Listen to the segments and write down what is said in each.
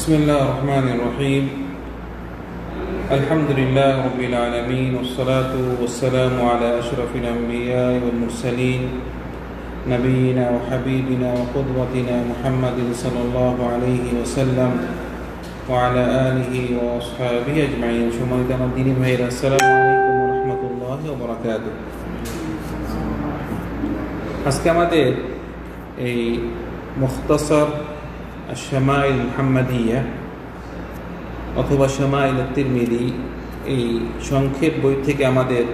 بسم الله الرحمن الرحيم الحمد لله رب العالمين والصلاة والسلام على أشرف الأنبياء والمرسلين نبينا وحبيبنا وقدوتنا محمد صلى الله عليه وسلم وعلى آله وأصحابه أجمعين شمال الدين بهير السلام عليكم ورحمة الله وبركاته আজকে আমাদের এই মুখতাসর শামাইল মুহাম্মাদিয়া অথবা শামাইল তিরমিদি এই সংক্ষেপ বই থেকে আমাদের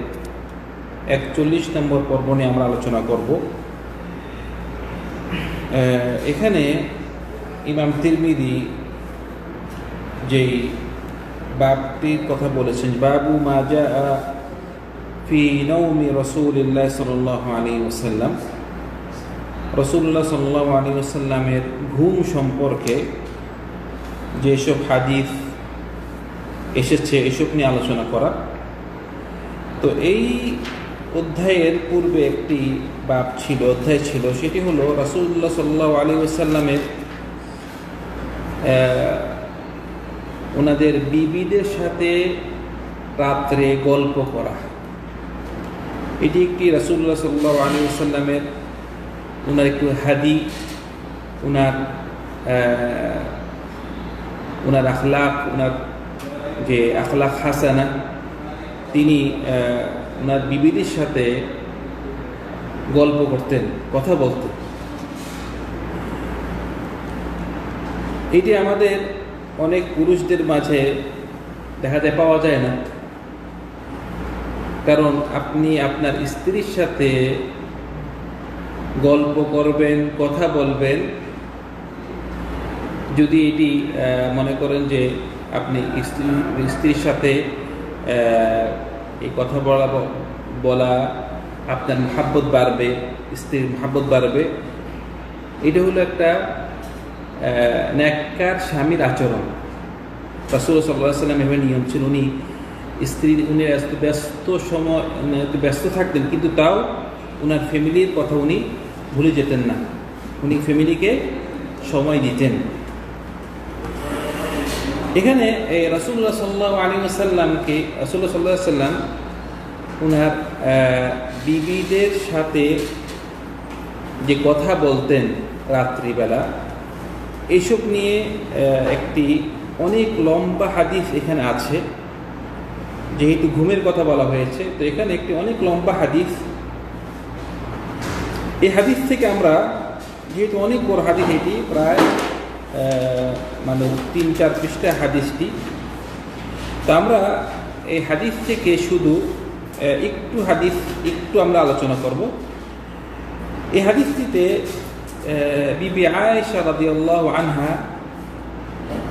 একচল্লিশ নম্বর পর্ব নিয়ে আমরা আলোচনা করব। এখানে ইমাম তিরমিদি যেই বাবটির কথা বলেছেন, বাবু মাজা ফি নৌমি রসুলিল্লাহ সাল্লাহ আলী ওসাল্লাম রসুল্লাহ সাল্লাহ আলী ওসাল্লামের ঘুম সম্পর্কে যেসব হাদিস এসেছে, এসব নিয়ে আলোচনা করা। তো এই অধ্যায়ের পূর্বে একটি বাপ ছিল, অধ্যায় ছিল, সেটি হলো রাসুল্লাহ সাল্লাহ আলী ওসাল্লামের ওনাদের বিবিদের সাথে রাত্রে গল্প করা। এটি একটি রাসুল্লাহ সাল্লাহ আলী সাল্লামের ওনার একটু হাদি ওনার ওনার আখলাক ওনার যে আখলাক হাসানা, তিনি ওনার বিবিদের সাথে গল্প করতেন, কথা বলতেন। এটি আমাদের অনেক পুরুষদের মাঝে দেখা যায় পাওয়া যায় না। কারণ আপনি আপনার স্ত্রীর সাথে গল্প করবেন, কথা বলবেন। যদি এটি মনে করেন যে আপনি স্ত্রী, স্ত্রীর সাথে এই কথা বলা বলা আপনার মহাব্বত বাড়বে, স্ত্রীর মহাব্বত বাড়বে, এটা হলো একটা ন্যাক্কার স্বামীর আচরণ। রাসুল সাল্লাম এভাবে নিয়ম ছিল, উনি স্ত্রী, উনি ব্যস্ত সময় ব্যস্ত থাকতেন, কিন্তু তাও ওনার ফ্যামিলির কথা উনি ভুলে যেতেন না। উনি ফ্যামিলিকে সময় দিতেন। এখানে এই রাসুল্লাহ সাল্লাহ আলী সাল্লামকে রাসুল্লাহ সাল্লাহ সাল্লাম ওনার বিবিদের সাথে যে কথা বলতেন রাত্রিবেলা এইসব নিয়ে একটি অনেক লম্বা হাদিস এখানে আছে। যেহেতু ঘুমের কথা বলা হয়েছে, তো এখানে একটি অনেক লম্বা হাদিস এই হাদিস থেকে আমরা যেহেতু অনেক বড় হাদিস এটি, প্রায় মানে তিন, চার পৃষ্ঠা হাদিসটি, তো আমরা এই হাদিস থেকে শুধু একটু হাদিস, একটু আমরা আলোচনা করব। এই হাদিসটিতে বিবি আয়েশা রাদিয়াল্লাহু আনহা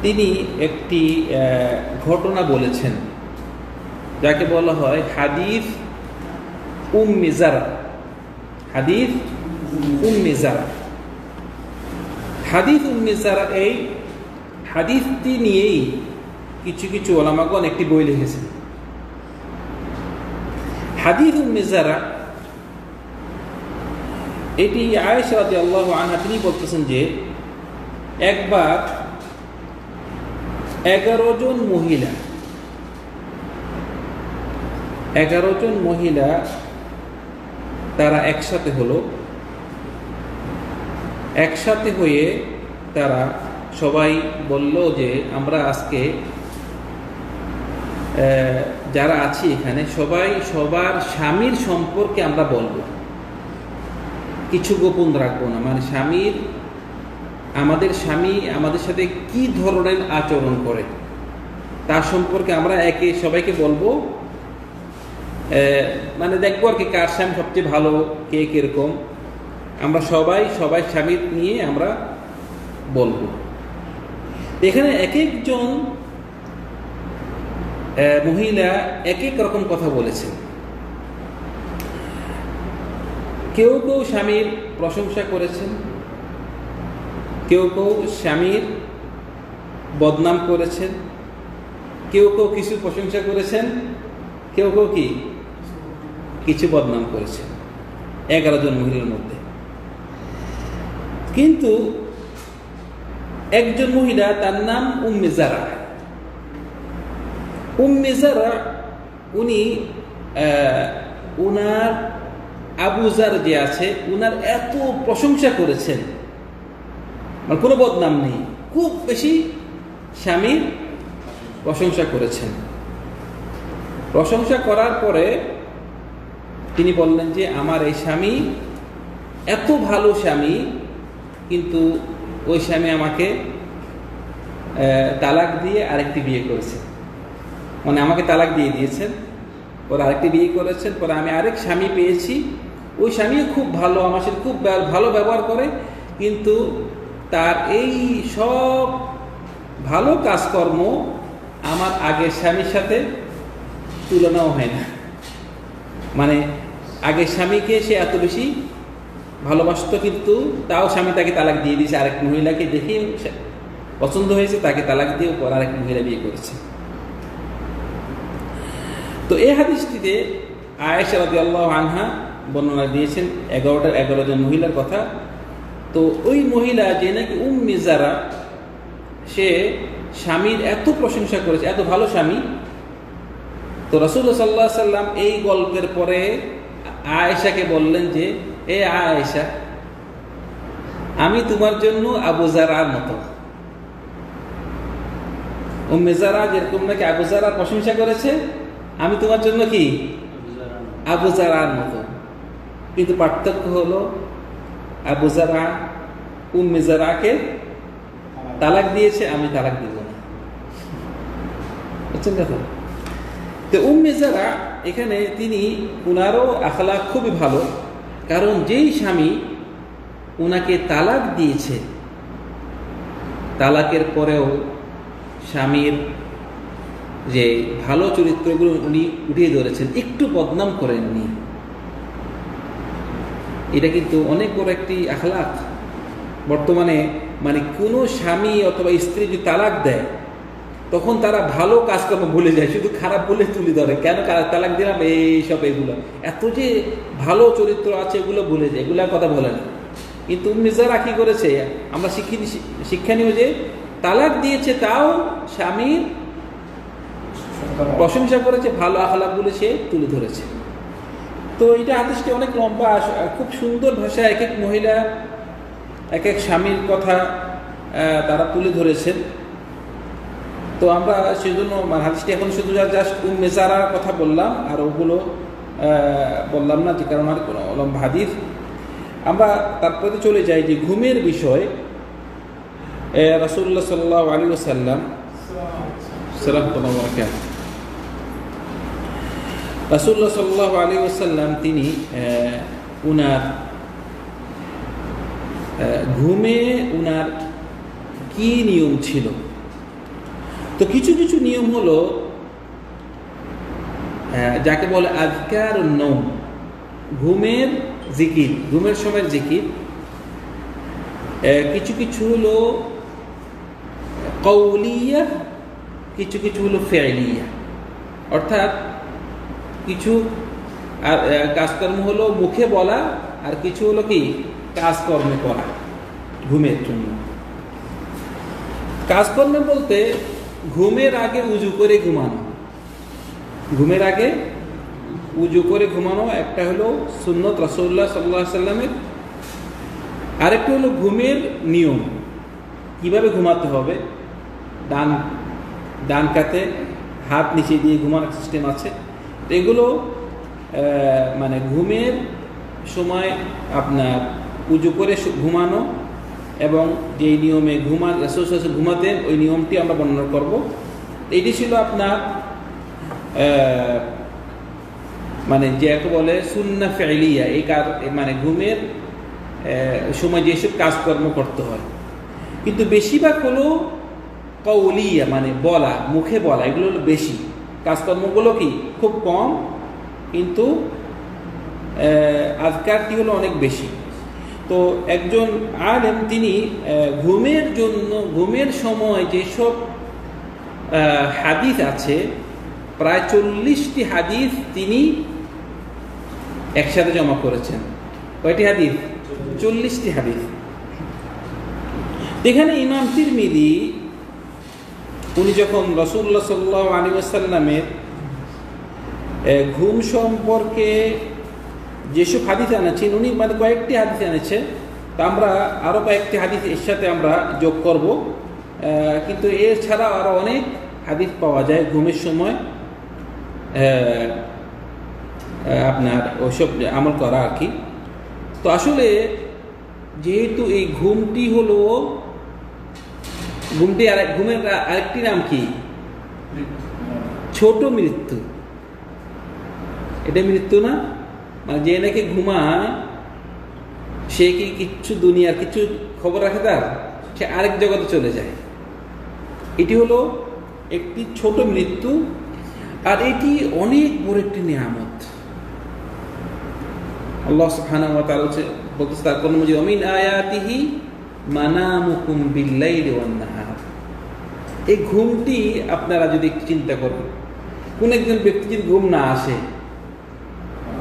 তিনি একটি ঘটনা বলেছেন। যাকে বলা হয় হাদিস উম্মি জারা হাদিস উম্মি জারা হাদিস উম্মি জারা এই হাদিসটি নিয়েই কিছু কিছু ওলামাগণ একটি বই লিখেছেন। হাদিস উম্মি জারা এটি আয়েশা রাদিয়াল্লাহু আনহা, তিনি বলতেছেন যে, একবার এগারো জন মহিলা, এগারো জন মহিলা তারা একসাথে হলো একসাথে হয়ে তারা সবাই বলল যে, আমরা আজকে যারা আছি এখানে, সবাই সবার স্বামীর সম্পর্কে আমরা বলব। কিছু গোপন রাখব না। মানে স্বামীর, আমাদের স্বামী আমাদের সাথে কি ধরনের আচরণ করে, তার সম্পর্কে আমরা একে সবাইকে বলব। মানে দেখব আর কি কার স্বামী সবচেয়ে ভালো, কে কীরকম। আমরা সবাই সবাই স্বামীর নিয়ে আমরা বলব। এখানে এক একজন মহিলা এক এক রকম কথা বলেছেন। কেউ কেউ স্বামীর প্রশংসা করেছেন, কেউ কেউ স্বামীর বদনাম করেছেন, কেউ কেউ কিছু প্রশংসা করেছেন, কেউ কেউ কি? কিছু বদনাম করেছেন। এগারো জন মহিলার মধ্যে। কিন্তু একজন মহিলা, তার নাম উম্মে জারা। উম্মে জারা, উনি উনার আবুজার যে আছে, উনার এত প্রশংসা করেছেন। মানে কোনো বদনাম নেই। খুব বেশি স্বামীর প্রশংসা করেছেন। প্রশংসা করার পরে তিনি বললেন যে, আমার এই স্বামী এত ভালো স্বামী কিন্তু ওই স্বামী আমাকে তালাক দিয়ে আরেকটি বিয়ে করেছে। মানে আমাকে তালাক দিয়ে দিয়েছেন, পরে আরেকটি বিয়ে করেছেন, পরে আমি আরেক স্বামী পেয়েছি। ওই স্বামীও খুব ভালো, আমার সাথে খুব ভালো ব্যবহার করে, কিন্তু তার এই সব ভালো কাজকর্ম আমার আগের স্বামীর সাথে তুলনাও হয় না। মানে আগের স্বামীকে সে এত বেশি ভালোবাসতো কিন্তু, তাও স্বামী তাকে তালাক দিয়ে দিয়েছে। আরেক মহিলাকে দেখে পছন্দ হয়েছে, তাকে তালাক দিয়ে পর আরেক মহিলা বিয়ে করেছে। তো এই হাদিসটিতে আয়েশা রাদি আল্লাহ আনহা বর্ণনা দিয়েছেন, এগারোটার এগারো জন মহিলার কথা। তো ওই মহিলা যে নাকি উম মিজারা সে স্বামীর এত প্রশংসা করেছে, এত ভালো স্বামী। তো রসুল্লাহ সাল্লাহ সাল্লাম এই গল্পের পরে আয়েশাকে বললেন যে এ আয়েশা আমি তোমার জন্য আবু জারার মতো। ও মেজারা যেরকম নাকি আবু জারার প্রশংসা করেছে আমি তোমার জন্য কি? আবু জারার মতো। কিন্তু পার্থক্য হলো আবু জারা উম্মে জারাকে তালাক দিয়েছে আমি তালাক দিব না। বুঝছেন কথা? তো উম্মে জারা এখানে তিনি উনারও আখলা খুবই ভালো। কারণ যেই স্বামী ওনাকে তালাক দিয়েছে, তালাকের পরেও স্বামীর যে ভালো চরিত্রগুলো উনি উঠিয়ে ধরেছেন, একটু বদনাম করেননি। এটা কিন্তু অনেক বড় একটি আখলাক বর্তমানে মানে কোনো স্বামী অথবা স্ত্রী যদি তালাক দেয় তখন তারা ভালো কাজকর্ম ভুলে যায়, শুধু খারাপ বলে তুলে ধরে। কেন তালাক দিলাম? এইসব, এগুলো। এত যে ভালো চরিত্র আছে, এগুলো ভুলে যায়। এগুলোর কথা বলে না। কিন্তু নিজেরা কি করেছে, আমরা শিক্ষি শিক্ষা নিও যে তালাক দিয়েছে, তাও স্বামীর প্রশংসা করেছে, ভালো আখলাকগুলো সে তুলে ধরেছে। তো এটা হাদিসটি অনেক লম্বা খুব সুন্দর ভাষায় এক এক মহিলা এক এক স্বামীর কথা তারা তুলে ধরেছেন। তো আমরা সেজন্য হাদিসটি এখন শুধু জাস্ট মেসারার কথা বললাম, আর ওগুলো বললাম না, যে কারণ আর কোনো লম্বা হাদিস। আমরা তারপরে চলে যাই যে ঘুমের বিষয়। রাসুল্লাহ সাল্লাহ আলী সাল্লাম সালাম রাসুল্লাহ সাল্লাহ আলী ওসাল্লাম তিনি উনার ঘুমে উনার কি নিয়ম ছিল? তো কিছু কিছু নিয়ম হলো আহ, যাকে বলে আজকার নৌম ঘুমের জিকির ঘুমের সময়ের জিকির। কিছু কিছু হলো কৌলিয়া কিছু কিছু হলো ফেলিয়া। অর্থাৎ কিছু আর, কাজকর্ম হলো মুখে বলা আর কিছু হলো কি? কাজকর্মে করা ঘুমের জন্য। কাজকর্মে বলতে ঘুমের আগে উজু করে ঘুমানো। ঘুমের আগে উজু করে ঘুমানো, একটা হলো সুন্নত রসুল্লাহ সাল্লাহ সাল্লামের, আরেকটা হলো ঘুমের নিয়ম। কীভাবে ঘুমাতে হবে? ডান ডান কাতে হাত নিচে দিয়ে ঘুমানোর সিস্টেম আছে। এগুলো মানে ঘুমের সময় আপনার পুজো করে ঘুমানো এবং যেই নিয়মে ঘুমা রসুল ঘুমাতেন ওই নিয়মটি আমরা বর্ণনা করব। এটি ছিল আপনার মানে যে একে বলে সুন্না ফেলিয়া এই কার মানে ঘুমের সময় যেসব কাজকর্ম করতে হয়। কিন্তু বেশিরভাগ হলো কৌলিয়া মানে বলা, মুখে বলা, এগুলো হলো বেশি। কাজকর্মগুলো কি? খুব কম, কিন্তু আজকারটি হলো অনেক বেশি। তো একজন আলেম তিনি ঘুমের জন্য, ঘুমের সময় যেসব হাদিস আছে, প্রায় চল্লিশটি হাদিস তিনি একসাথে জমা করেছেন। কয়টি হাদিস? চল্লিশটি হাদিস। এখানে ইমাম তিরমিদি উনি যখন রসুল্লাহ সাল্লাহ আলী আসাল্লামের ঘুম সম্পর্কে যেসব হাদিস আনেছেন উনি মানে কয়েকটি হাদিস এনেছে তা আমরা আরও কয়েকটি হাদিস এর সাথে আমরা যোগ করব। কিন্তু এছাড়া আরও অনেক হাদিস পাওয়া যায় ঘুমের সময়। আপনার ওইসব আমল করা আর কি। তো আসলে যেহেতু এই ঘুমটি হলো ঘুমটি আর ঘুমের আরেকটি নাম কি? ছোট মৃত্যু। এটা মৃত্যু না? মানে যে নাকি ঘুমায়, সে কি কিচ্ছু দুনিয়ার কিছু খবর রাখে তার? সে আরেক জগতে চলে যায়। এটি হলো একটি ছোট মৃত্যু, আর এটি অনেক বড় একটি নিয়ামত। আল্লাহ সুবহানাহু ওয়া তাআলা বলতেছে তার কোন মধ্যে অমিন আয়াতিহি মানামুকুম বিল্লাইলি ওয়ান নাহার এই ঘুমটি আপনারা যদি চিন্তা করেন, কোন একজন ব্যক্তি যদি ঘুম না আসে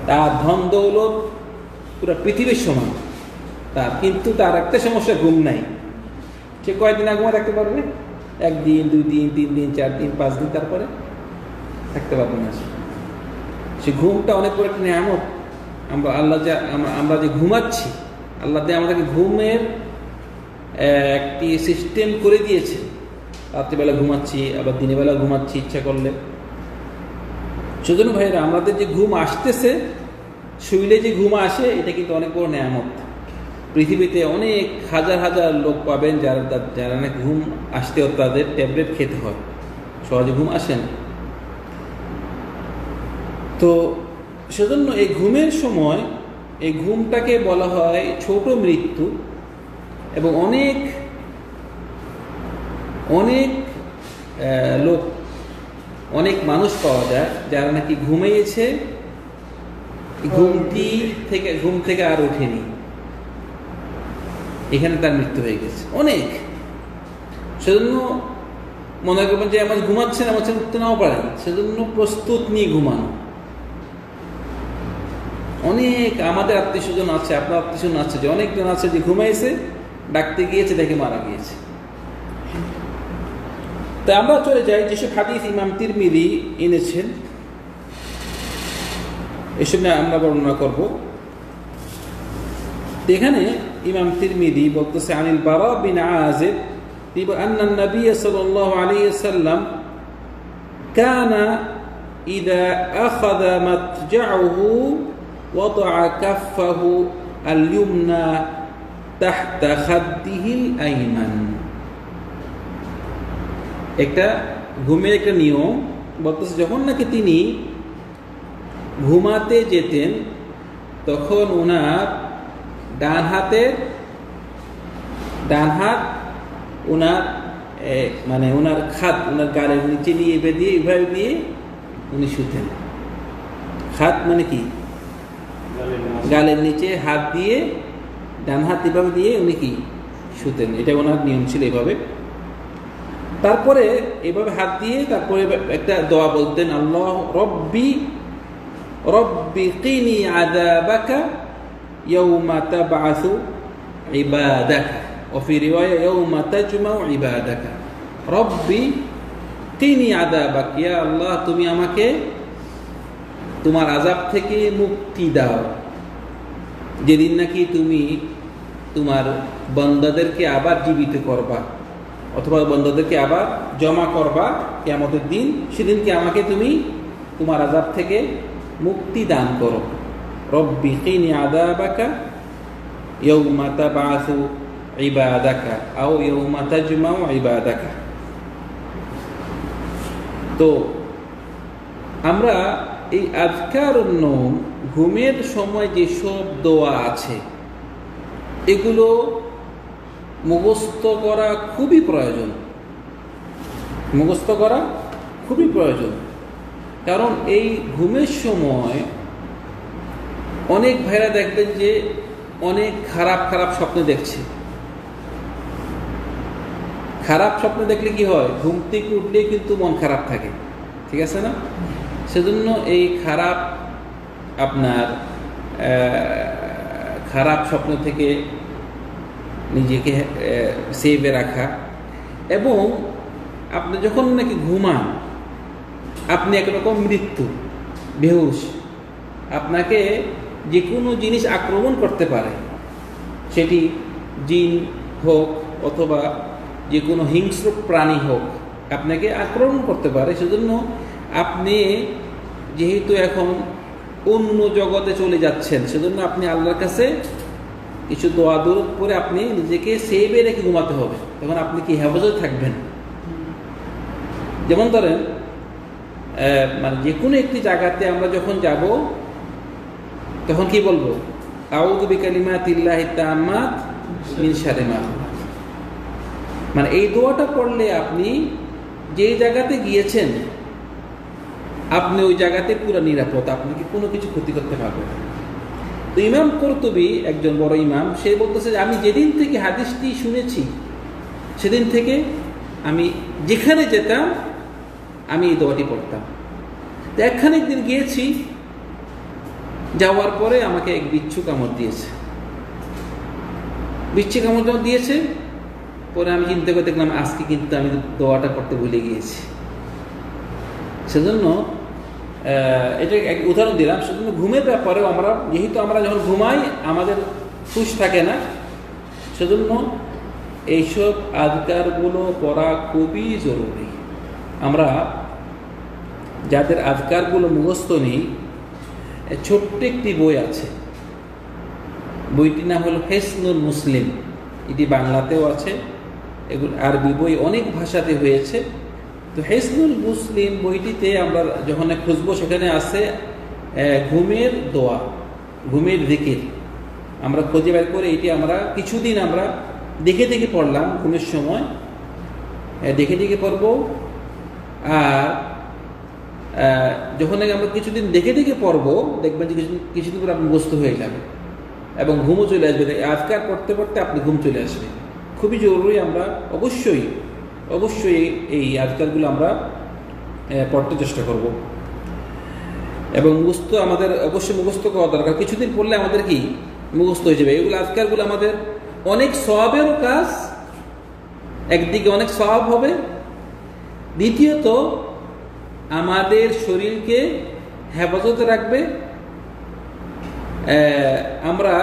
তার ধন দৌলত পুরো পৃথিবীর সমান। তার কিন্তু তার একটা সমস্যা, ঘুম নাই। সে কয়দিন আগুমা থাকতে পারবে? একদিন দুই দিন তিন দিন চার দিন পাঁচ দিন তারপরে থাকতে পারবে না সে। ঘুমটা অনেক বড় একটা নিয়ামত। আমরা আল্লাহ যে, আমরা- যে ঘুমাচ্ছি, আল্লাহ আমাদেরকে ঘুমের একটি সিস্টেম করে দিয়েছে। রাত্রিবেলা ঘুমাচ্ছি, আবার দিনের বেলা ঘুমাচ্ছি ইচ্ছা করলে। সেজন্য ভাইরা আমাদের যে ঘুম আসতেছে, শুইলে যে ঘুম আসে, এটা কিন্তু অনেক বড় নেয়ামত। পৃথিবীতে অনেক হাজার হাজার লোক পাবেন যারা যারা নাকি ঘুম আসতেও তাদের ট্যাবলেট খেতে হয়। সহজে ঘুম আসেন তো সেজন্য এই ঘুমের সময়, এই ঘুমটাকে বলা হয় ছোট মৃত্যু এবং অনেক অনেক লোক অনেক মানুষ পাওয়া যায় যারা নাকি ঘুমিয়েছে, ঘুমটি থেকে, ঘুম থেকে আর ওঠেনি। এখানে তার মৃত্যু হয়ে গেছে। অনেক। সেজন্য মনে করবেন যে আমার ঘুমাচ্ছেন আমার ছেলে উঠতে নাও পারেন। সেজন্য প্রস্তুত নিয়ে ঘুমানো। অনেক আমাদের আত্মীয় স্বজন আছে, আপনার আত্মীয় স্বজন আছে, যে অনেকজন আছে যে ঘুমাইছে, ডাকতে গিয়েছে, দেখে মারা গিয়েছে। তা আমরা চলে যাই যেসব হাদিস ইমাম তিরমিদি এনেছেন এসব নিয়ে আমরা বর্ণনা করব তো এখানে ইমাম তিরমিদি বলতেছে আনিল বারা বিন আযিব أن النبي صلى الله عليه وسلم كان إذا أخذ مضجعه وضع كفه اليمنى تحت خده الأيمن একটা ঘুমের একটা নিয়ম বলতেছে যখন নাকি তিনি ঘুমাতে যেতেন তখন ওনার ডান হাতের ডান হাত ওনার মানে ওনার খাত ওনার গালের নিচে নিয়ে এভাবে দিয়ে এভাবে দিয়ে উনি শুতেন। খাত মানে কি? গালের নিচে হাত দিয়ে ডান হাত এভাবে দিয়ে উনি কি? শুতেন। এটা ওনার নিয়ম ছিল এভাবে। তারপরে এভাবে হাত দিয়ে তারপরে একটা দোয়া বলতেন আল্লাহ রব্বি রব্বি কিনি আদাবাকা ইয়াউমা তাবআসু ইবাদাকা وفي رواية يوم تجمع عبادك ربي কিনি আদাবাক ইয়া আল্লাহ তুমি আমাকে তোমার আজাব থেকে মুক্তি দাও যেদিন নাকি তুমি তোমার বন্দাদেরকে আবার জীবিত করবা অথবা বন্দাদেরকে আবার জমা করবা কেমতের দিন। সেদিনকে আমাকে তুমি তোমার আজাব থেকে মুক্তি দান করো। রব্বি কিনি আদাবাকা ইয়াউমা তাবআসু ইবাদাকা আও ইয়াউমা তাজমাউ ইবাদাকা। তো আমরা এই আজকার ঘুমের সময় যেসব দোয়া আছে, এগুলো মুখস্থ করা খুবই প্রয়োজন। মুখস্থ করা খুবই প্রয়োজন। কারণ এই ঘুমের সময় অনেক ভাইরা দেখবেন যে অনেক খারাপ খারাপ স্বপ্ন দেখছে। খারাপ স্বপ্ন দেখলে কি হয়? ঘুম থেকে উঠলে কিন্তু মন খারাপ থাকে। ঠিক আছে না? সেজন্য এই খারাপ আপনার খারাপ স্বপ্ন থেকে নিজেকে সেভে রাখা। এবং আপনি যখন নাকি ঘুমান, আপনি একরকম মৃত্যু, বেহুশ। আপনাকে যে কোনো জিনিস আক্রমণ করতে পারে। সেটি জিন হোক অথবা যে কোনো হিংস্র প্রাণী হোক, আপনাকে আক্রমণ করতে পারে। সেজন্য আপনি যেহেতু এখন অন্য জগতে চলে যাচ্ছেন, সেজন্য আপনি আল্লাহর কাছে কিছু দোয়া দূর করে আপনি নিজেকে সেভে রেখে ঘুমাতে হবে। তখন আপনি কি হেফাজত থাকবেন? যেমন ধরেন মানে যে কোনো একটি জায়গাতে আমরা যখন যাব, তখন কি বলব? আউযু বিকালিমাতিল্লাহি তাম্মাত মিন মানে এই দোয়াটা পড়লে আপনি যে জায়গাতে গিয়েছেন, আপনি ওই জায়গাতে পুরো নিরাপদ। আপনাকে কোনো কিছু ক্ষতি করতে পারবে না। তো ইমাম কর্তবী, একজন বড় ইমাম, সে বলতেছে যে, আমি যেদিন থেকে হাদিসটি শুনেছি, সেদিন থেকে আমি যেখানে যেতাম, আমি এই দোয়াটি পড়তাম। তো একখানে একদিন গিয়েছি, যাওয়ার পরে আমাকে এক বিচ্ছু কামড় দিয়েছে। বিচ্ছু কামড় দিয়েছে, পরে আমি চিন্তা করে দেখলাম, আজকে কিন্তু আমি দোয়াটা করতে ভুলে গিয়েছি। সেজন্য এটা এক উদাহরণ দিলাম। সেজন্য ঘুমের ব্যাপারেও আমরা, যেহেতু আমরা যখন ঘুমাই, আমাদের খুশ থাকে না, সেজন্য এইসব আজকারগুলো পড়া খুবই জরুরি। আমরা যাদের আজকারগুলো মুখস্থ নেই ছোট্ট একটি বই আছে। বইটির নাম হলো হেসনুল মুসলিম। এটি বাংলাতেও আছে, এগুলো আরবি বই অনেক ভাষাতে হয়েছে। তো হেসনুল মুসলিম বইটিতে আমরা যখন খুঁজবো সেখানে আছে ঘুমের দোয়া, ঘুমের দিকির আমরা খুঁজে বের করে এটি আমরা কিছুদিন আমরা দেখে দেখে পড়লাম ঘুমের সময়। দেখে দেখে পড়ব। আর যখন আমরা কিছুদিন দেখে দেখে পড়ব, দেখবেন যে কিছুদিন কিছুদিন পরে আপনি বস্তু হয়ে যাবে এবং ঘুমও চলে আসবে। আজকার পড়তে পড়তে আপনি ঘুম চলে আসবে। খুবই জরুরি আমরা অবশ্যই অবশ্যই এই আজকালগুলো আমরা পড়তে চেষ্টা করব। এবং মুখস্থ আমাদের, অবশ্যই মুখস্থ করা দরকার। কিছুদিন পড়লে আমাদের কি? মুখস্থ হয়ে যাবে। এগুলো আজকালগুলো আমাদের অনেক সবেরও কাজ। একদিকে অনেক সব হবে। দ্বিতীয়ত, আমাদের শরীরকে হেফাজতে রাখবে। আমরা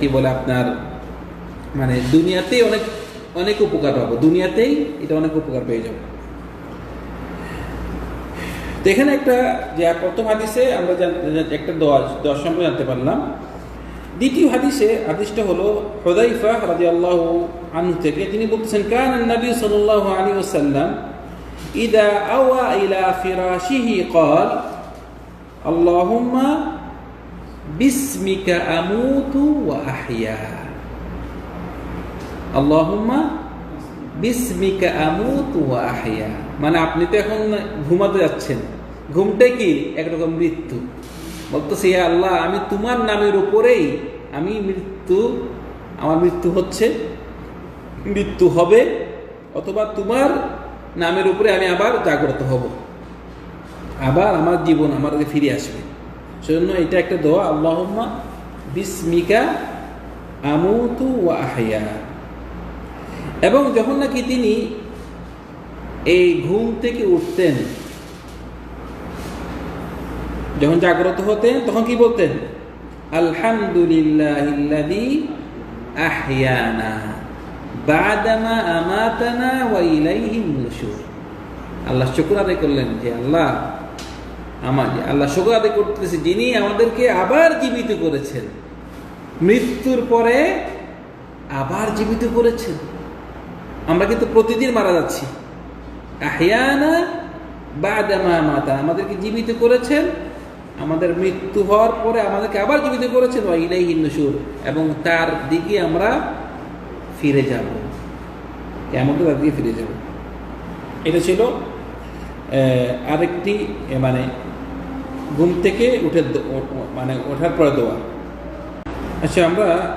কি বলে আপনার মানে দুনিয়াতেই অনেক অনেক উপকার পাবো দুনিয়াতেই এটা অনেক উপকার পেয়ে যাবো তো এখানে একটা যে প্রথম হাদিসে আমরা জান- একটা দোয়া দোয়া সম্পর্কে জানতে পারলাম দ্বিতীয় হাদিসে হাদিসটা হলো হুদাইফা রাদিয়াল্লাহু আনহু থেকে তিনি বলতেছেন কান নবী সাল্লাল্লাহু আলাইহি ওয়াসাল্লাম ইদা আওয়া ইলা ফিরাশিহি قال اللهم বিসমিকা আমুতু ওয়া আহইয়া আল্লাহুম্মা বিসমিকা আমুতু ওয়া আহইয়া। মানে আপনি তো এখন ঘুমাতে যাচ্ছেন। ঘুমটা কি? একরকম মৃত্যু। বলতেছে ইয়া আল্লাহ, আমি তোমার নামের উপরেই আমি মৃত্যু, আমার মৃত্যু হচ্ছে, মৃত্যু হবে, অথবা তোমার নামের উপরে আমি আবার জাগ্রত হব। আবার আমার জীবন আমার ফিরে আসবে। সেজন্য এটা একটা দোয়া, আল্লাহম্মা বিসমিকা আমুতু ওয়া আহইয়া। এবং যখন নাকি তিনি এই ঘুম থেকে উঠতেন, যখন জাগ্রত হতেন, তখন কি বলতেন? আলহামদুলিল্লাহিল্লাযী আহইয়ানা বাদামা আমাতানা ওয়া ইলাইহিন নুশুর। আল্লাহ শুকর আদায় করলেন যে আল্লাহ, আমার, আল্লাহ শুকর আদায় করতেছে, যিনি আমাদেরকে আবার জীবিত করেছেন। মৃত্যুর পরে আবার জীবিত করেছেন। আমরা কিন্তু প্রতিদিন মারা যাচ্ছি। আহিয়ানা বাদামা মাতা। আমাদেরকে জীবিত করেছেন। আমাদের মৃত্যু হওয়ার পরে আমাদেরকে আবার জীবিত করেছেন। ওয়া ইলাইহিন নুশুর। এবং তার দিকে আমরা ফিরে যাব। কেমন তার দিকে ফিরে যাব। এটা ছিল আরেকটি মানে ঘুম থেকে উঠে মানে ওঠার পরে দোয়া। আচ্ছা আমরা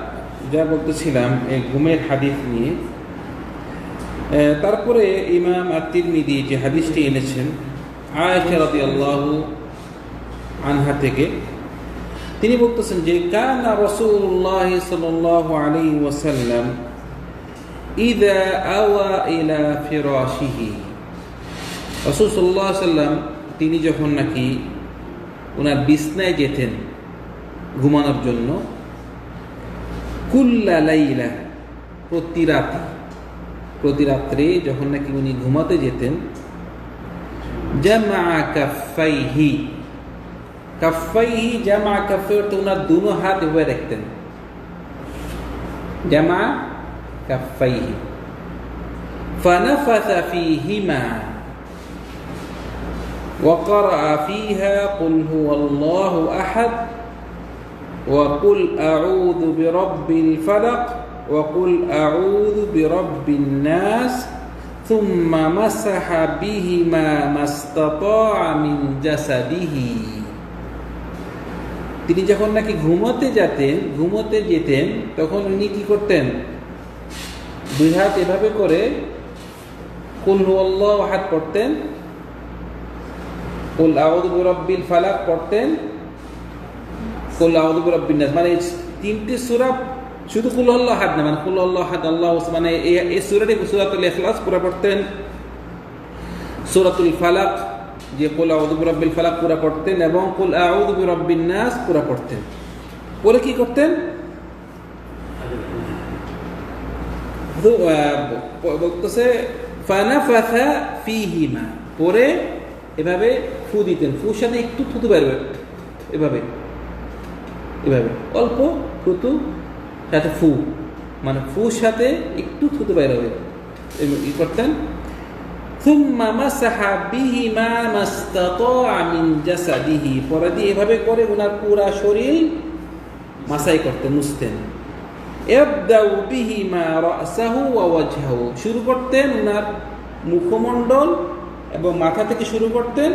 যা বলতেছিলাম এই ঘুমের হাদিস নিয়ে তারপরে ইমাম আত্মিরমিদি যে হাদিসটি এনেছেন, আয়েশা রাদিয়াল্লাহু আনহা থেকে, তিনি বলতেছেন যে, কানা রসুল্লাহ সাল্লাল্লাহু আলাইহি ওয়াসাল্লাম ইদা আওয়া ইলা ফিরাশিহি। রসুল সাল্লাহ সাল্লাম তিনি যখন নাকি ওনার বিছনায় যেতেন ঘুমানোর জন্য, কুল্লা লাইলা প্রতি রাতে প্রতি রাত্রে যখন নাকি উনি ঘুমাতে যেতেন জামা কাফাইহি কাফাইহি জামা কাফে অর্থ ওনার দুনো হাত এভাবে রাখতেন জামা কাফাইহি فنفث فيهما وقرأ فيها قل هو الله أحد وقل أعوذ برب الفلق وقل أعوذ برب الناس ثم مسح بهما ما استطاع من جسده তিনি যখন নাকি ঘুমোতে যেতেন ঘুমোতে যেতেন তখন উনি কি করতেন দুই হাত এভাবে করে কুল আল্লাহ হাত পড়তেন কুল আউদু রব্বিল ফালাক পড়তেন কুল আউদু রব্বিন নাস মানে এই তিনটি সূরা শুধু কুল আল্লাহ হাত না মানে কুল আল্লাহ হাত আল্লাহ মানে এই সূরাটি সূরাতুল ইখলাস পুরো পড়তেন। সূরাতুল ফালাক, যে কুল আউদু রব্বিল ফালাক পুরো পড়তেন এবং কুল আউদু রব্বিন নাস পুরো পড়তেন। পরে কি করতেন? বলতেছে ফানাফাথা ফিহিমা। পরে এভাবে ফু দিতেন। ফুর সাথে একটু থুতু বেরোবে। এভাবে। এভাবে। অল্প থুতু সাথে ফু। মানে ফুর সাথে একটু থুতে বাইরে হবে। ই করতেন পরে দিয়ে এভাবে করে ওনার পুরা শরীর মাসাই করতেন, মুছতেন। শুরু করতেন ওনার মুখমণ্ডল এবং মাথা থেকে শুরু করতেন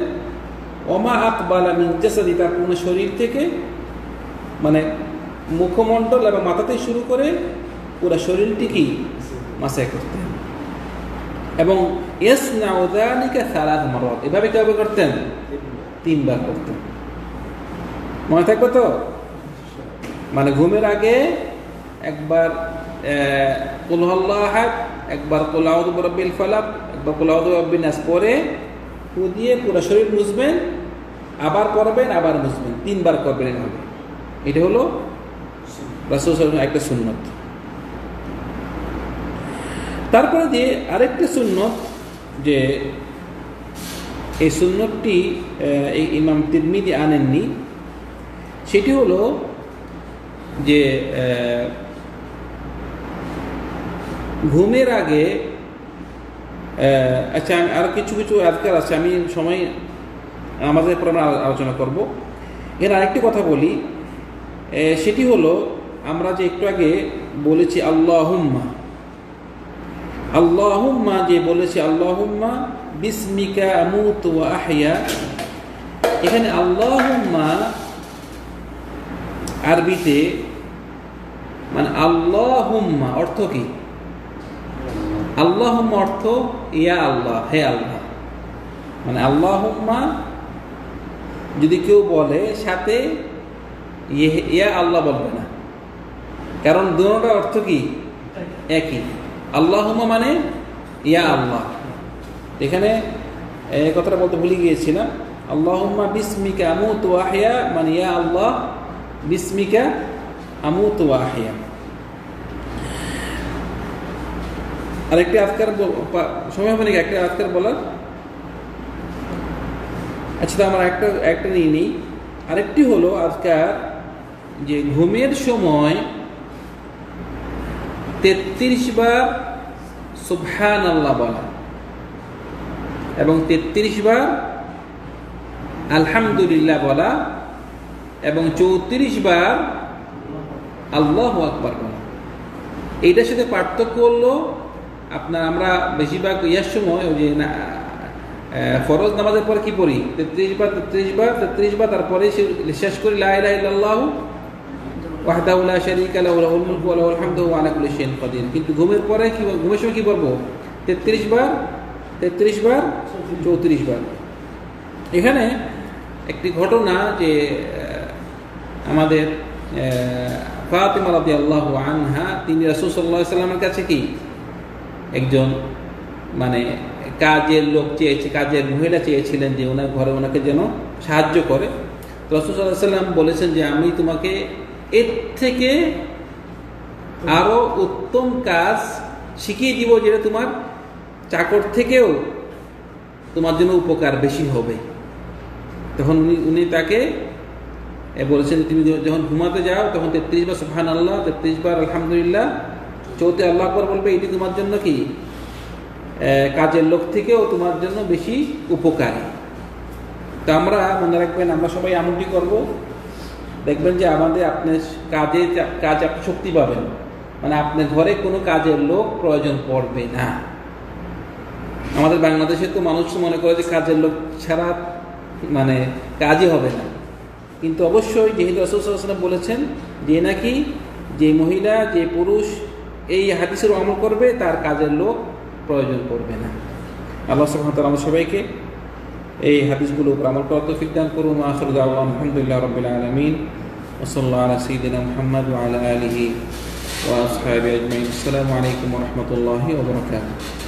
অমা আকবালা মিন জাসাদি। তার পুরো শরীর থেকে মানে মুখমণ্ডল এবং মাথা থেকে শুরু করে পুরো শরীরটি কি মাসাই করতেন। এবং ইয়াসনা উযালিকা সালাত মারাত এভাবে কীভাবে করতেন? তিনবার করতেন। মনে থাকবে তো? মানে ঘুমের আগে একবার কুলহল্লাহাত একবার কুলাউদ রব্বিল ফালাক, একবার কুলাউদ রব্বিন নাস পরে ফু দিয়ে পুরো শরীর মুছবেন, আবার করবেন আবার মুছবেন। তিনবার করবেন এভাবে। এটা হলো রাসূল একটা সুন্নত। তারপরে যে আরেকটা সুন্নত যে এই সুন্নতটি এই ইমাম তিরমিদি আনেননি, সেটি হলো যে ঘুমের আগে আচ্ছা আর কিছু কিছু আজকাল আছে, আমি সময় আমাদের পর আলোচনা করব। এর আরেকটি কথা বলি সেটি হলো আমরা যে একটু আগে বলেছি আল্লাহুম্মা। আল্লাহুম্মা যে বলেছি আল্লাহুম্মা, বিসমিকা আমুত ওয়া আহইয়া। এখানে আল্লাহুম্মা আরবিতে মানে আল্লাহুম্মা অর্থ কি? আল্লাহুম্মা অর্থ ইয়া আল্লাহ, হে আল্লাহ। মানে আল্লাহুম্মা যদি কেউ বলে সাথে ইয়া আল্লাহ বলবে না। কারণ দুটা অর্থ কি? একই। আল্লাহুম্মা মানে ইয়া আল্লাহ। এখানে কথাটা বলতে ভুলে গিয়েছিলাম। আল্লাহুম্মা বিসমিকা আমুত ওয়াহিয়া মানে ইয়া আল্লাহ বিসমিকা আমুত ওয়াহিয়া আরেকটি আজকার সময় হবে নাকি? একটা আজকার বলার? আচ্ছা তো আমার একটা একটা নিয়ে নিই। আরেকটি হলো আজকার যে ঘুমের সময় তেত্রিশ বার সুবহান আল্লাহ বলা। এবং তেত্রিশ বার আলহামদুলিল্লাহ বলা এবং চৌত্রিশ বার আল্লাহ আকবার বলা। এইটার সাথে পার্থক্য হলো, আপনার আমরা বেশিরভাগ ইয়ার সময় ওই যে না ফরজ নামাজের পরে কি পড়ি? তেত্রিশ বার তেত্রিশ বার তেত্রিশ বার, তারপরে সে শেষ করি লাহ ওয়াহদাউল্লাহ শরীক আলাহুল মুলক আলাহুল হামদু ওয়া আলা কুল্লি শাইইন কাদির। কিন্তু ঘুমের পরে কি ঘুমের সময় কি বলব? তেত্রিশ বার তেত্রিশ বার, চৌত্রিশ বার। এখানে একটি ঘটনা যে আমাদের ফাতিমা রাদি আল্লাহ আনহা, তিনি রাসুল সাল্লাহ সাল্লামের কাছে কি? একজন মানে কাজের লোক চেয়েছে, কাজের মহিলা চেয়েছিলেন যে ওনার ঘরে ওনাকে যেন সাহায্য করে। রসুল সাল্লাহ সাল্লাম বলেছেন যে, আমি তোমাকে এর থেকে আরও উত্তম কাজ শিখিয়ে দিব যেটা তোমার চাকর থেকেও তোমার জন্য উপকার বেশি হবে। তখন উনি উনি তাকে বলেছেন, তুমি যখন ঘুমাতে যাও, তখন তেত্রিশ বার সুহান আল্লাহ তেত্রিশ বার আলহামদুলিল্লাহ চৌতে আল্লাহ পর বলবে, এটি তোমার জন্য কি? কাজের লোক থেকেও তোমার জন্য বেশি উপকারী। তো আমরা মনে রাখবেন, আমরা সবাই এমনটি করব দেখবেন যে আমাদের আপনার কাজে কাজ আপনি শক্তি পাবেন। মানে আপনার ঘরে কোনো কাজের লোক প্রয়োজন পড়বে না। আমাদের বাংলাদেশে তো মানুষ মনে করে যে কাজের লোক ছাড়া মানে কাজই হবে না। কিন্তু অবশ্যই যেহেতু রসুলাম বলেছেন যে নাকি যে মহিলা, যে পুরুষ এই হাদিসের আমল করবে, তার কাজের লোক প্রয়োজন পড়বে না। আল্লাহ সুবহানাহু আমাদের সবাইকে এই হাদিসগুলো আমল করার তৌফিক দান করুন আখির দাওয়া আলহামদুলিল্লাহ রাব্বিল আলামিন ওয়া সাল্লাল্লাহু আলা সাইয়্যিদিনা মুহাম্মদ ওয়া আলা আলিহি ওয়া আসহাবিহি আজমাইন আসসালামু আলাইকুম ওয়া রাহমাতুল্লাহি ওয়া বারাকাতুহু